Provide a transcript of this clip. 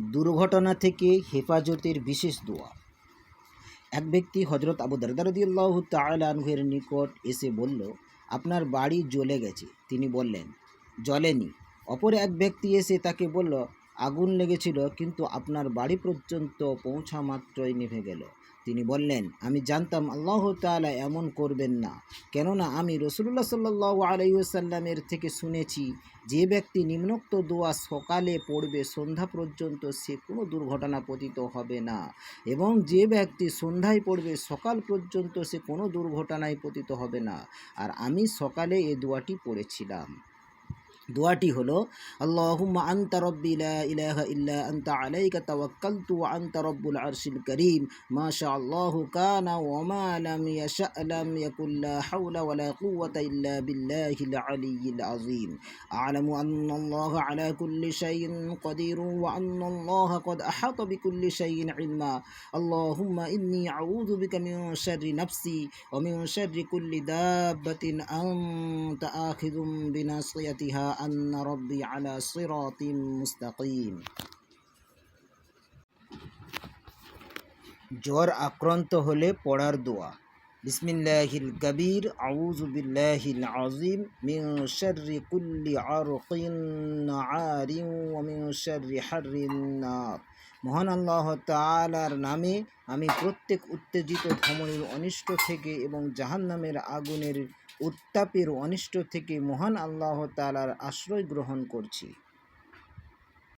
দুর্ঘটনা থেকে হেফাজতের বিশেষ দোয়া। এক ব্যক্তি হজরত আবু দারদারদিল্লাহ তালানহের নিকট এসে বলল, আপনার বাড়ি জ্বলে গেছে। তিনি বললেন, জ্বলেনি। অপর এক ব্যক্তি এসে তাকে বলল, আগুন লেগেছিল, কিন্তু আপনার বাড়ি পর্যন্ত পৌঁছা মাত্রই নিভে গেল। তিনি বললেন, আমি জানতাম আল্লাহ তালা এমন করবেন না। কেননা আমি রসুল্লাহ সাল্লাহ আলাইসাল্লামের থেকে শুনেছি, যে ব্যক্তি নিম্নোক্ত দোয়া সকালে পড়বে, সন্ধ্যা পর্যন্ত সে কোনো দুর্ঘটনা পতিত হবে না। এবং যে ব্যক্তি সন্ধ্যায় পড়বে, সকাল পর্যন্ত সে কোনো দুর্ঘটনায় পতিত হবে না। আর আমি সকালে এ দোয়াটি পড়েছিলাম। দোয়াটি হলো আল্লাহুম্মা আনতা রব্বি লা ইলাহা ইল্লা আনতা আলাইকা তাওয়াক্কালতু ওয়া আনতা রব্বুল আরশিল কারীম মা শাআল্লাহু কানা ওয়া মা লাম ইয়াশা লাম ইয়াকুল লা হাওলা ওয়া লা কুওয়াতা ইল্লা বিল্লাহিল আলিয়্যিল আযীম আ'লামু আন্না আল্লাহা আলা কুল্লি শাইইন قدير وأن الله قد أحاط بكل شيء علما اللهم إني أعوذ بك من شر نفسي ومن شر كل دابة أنت آخذ بناصيتها أن ربي على صراط مستقيم জ্বর আক্রান্ত হলে পড়ার দোয়া বিসমিল্লাহিল কবির আউযু বিল্লাহিল আযীম মিন শাররি কুল্লি আরকিন আরিন ওয়া মিন শাররি হাররিন নার মহান আল্লাহ তাআলার নামে আমি প্রত্যেক উত্তেজিত ধমনীর অনিষ্ট থেকে এবং জাহান্নামের আগুনের উত্তাপের অনিষ্ট থেকে মহান আল্লাহ তালার আশ্রয় গ্রহণ করছি।